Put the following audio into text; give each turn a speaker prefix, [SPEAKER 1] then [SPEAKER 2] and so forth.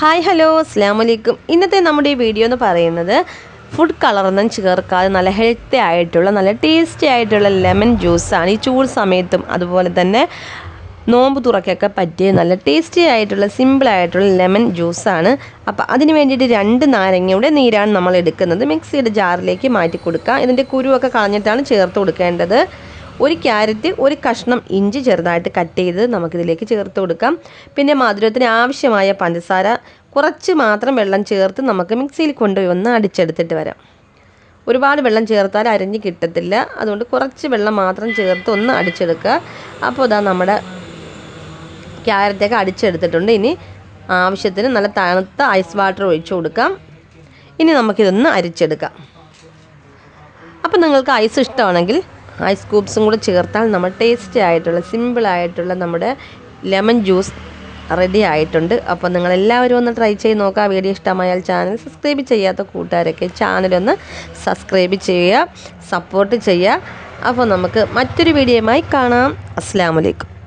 [SPEAKER 1] Hi hello അസ്സാം വലൈക്കും ഇന്നത്തെ നമ്മുടെ ഈ വീഡിയോ എന്ന് പറയുന്നത് ഫുഡ് കളറൊന്നും ചേർക്കാതെ നല്ല ഹെൽത്തി ആയിട്ടുള്ള നല്ല ടേസ്റ്റി ആയിട്ടുള്ള ലെമൺ ജ്യൂസാണ് ഈ ചൂട് സമയത്തും അതുപോലെ തന്നെ നോമ്പ് തുറക്കൊക്കെ പറ്റിയ നല്ല ടേസ്റ്റി ആയിട്ടുള്ള സിമ്പിളായിട്ടുള്ള ലെമൺ ജ്യൂസാണ് അപ്പോൾ അതിന് വേണ്ടിയിട്ട് രണ്ട് നാരങ്ങയുടെ നീരാണ് നമ്മൾ എടുക്കുന്നത്. മിക്സിയുടെ ജാറിലേക്ക് മാറ്റി കൊടുക്കുക ഇതിന്റെ കുരുവൊക്കെ കളഞ്ഞിട്ടാണ് ചേർത്ത് കൊടുക്കേണ്ടത്. ഒരു ക്യാരറ്റ് ഒരു കഷ്ണം ഇഞ്ചി ചെറുതായിട്ട് കട്ട് ചെയ്ത് നമുക്കിതിലേക്ക് ചേർത്ത് കൊടുക്കാം. പിന്നെ മധുരത്തിന് ആവശ്യമായ പഞ്ചസാര കുറച്ച് മാത്രം വെള്ളം ചേർത്ത് നമുക്ക് മിക്സിയിൽ കൊണ്ടുപോയി ഒന്ന് അടിച്ചെടുത്തിട്ട് വരാം. ഒരുപാട് വെള്ളം ചേർത്താൽ അരിഞ്ഞ് കിട്ടത്തില്ല. അതുകൊണ്ട് കുറച്ച് വെള്ളം മാത്രം ചേർത്ത് ഒന്ന് അടിച്ചെടുക്കുക. അപ്പോൾ ഇതാ നമ്മുടെ ക്യാരറ്റൊക്കെ അടിച്ചെടുത്തിട്ടുണ്ട്. ഇനി ആവശ്യത്തിന് നല്ല തണുത്ത ഐസ് വാട്ടർ ഒഴിച്ചു കൊടുക്കാം. ഇനി നമുക്കിതൊന്ന് അരിച്ചെടുക്കാം. അപ്പം നിങ്ങൾക്ക് ഐസ് ഇഷ്ടമാണെങ്കിൽ ഐസ് ക്യൂബ്സും കൂടെ ചേർത്താൽ നമ്മൾ ടേസ്റ്റി ആയിട്ടുള്ള സിമ്പിൾ ആയിട്ടുള്ള നമ്മുടെ ലെമൺ ജ്യൂസ് റെഡി ആയിട്ടുണ്ട്. അപ്പോൾ നിങ്ങൾ എല്ലാവരും ഒന്ന് ട്രൈ ചെയ്ത് നോക്കുക. വീഡിയോ ഇഷ്ടമായാൽ ചാനൽ സബ്സ്ക്രൈബ് ചെയ്യാത്ത കൂട്ടുകാരൊക്കെ ചാനലൊന്ന് സബ്സ്ക്രൈബ് ചെയ്യുക സപ്പോർട്ട് ചെയ്യുക. അപ്പോൾ നമുക്ക് മറ്റൊരു വീഡിയോയുമായി കാണാം. അസ്സാം വലൈക്കും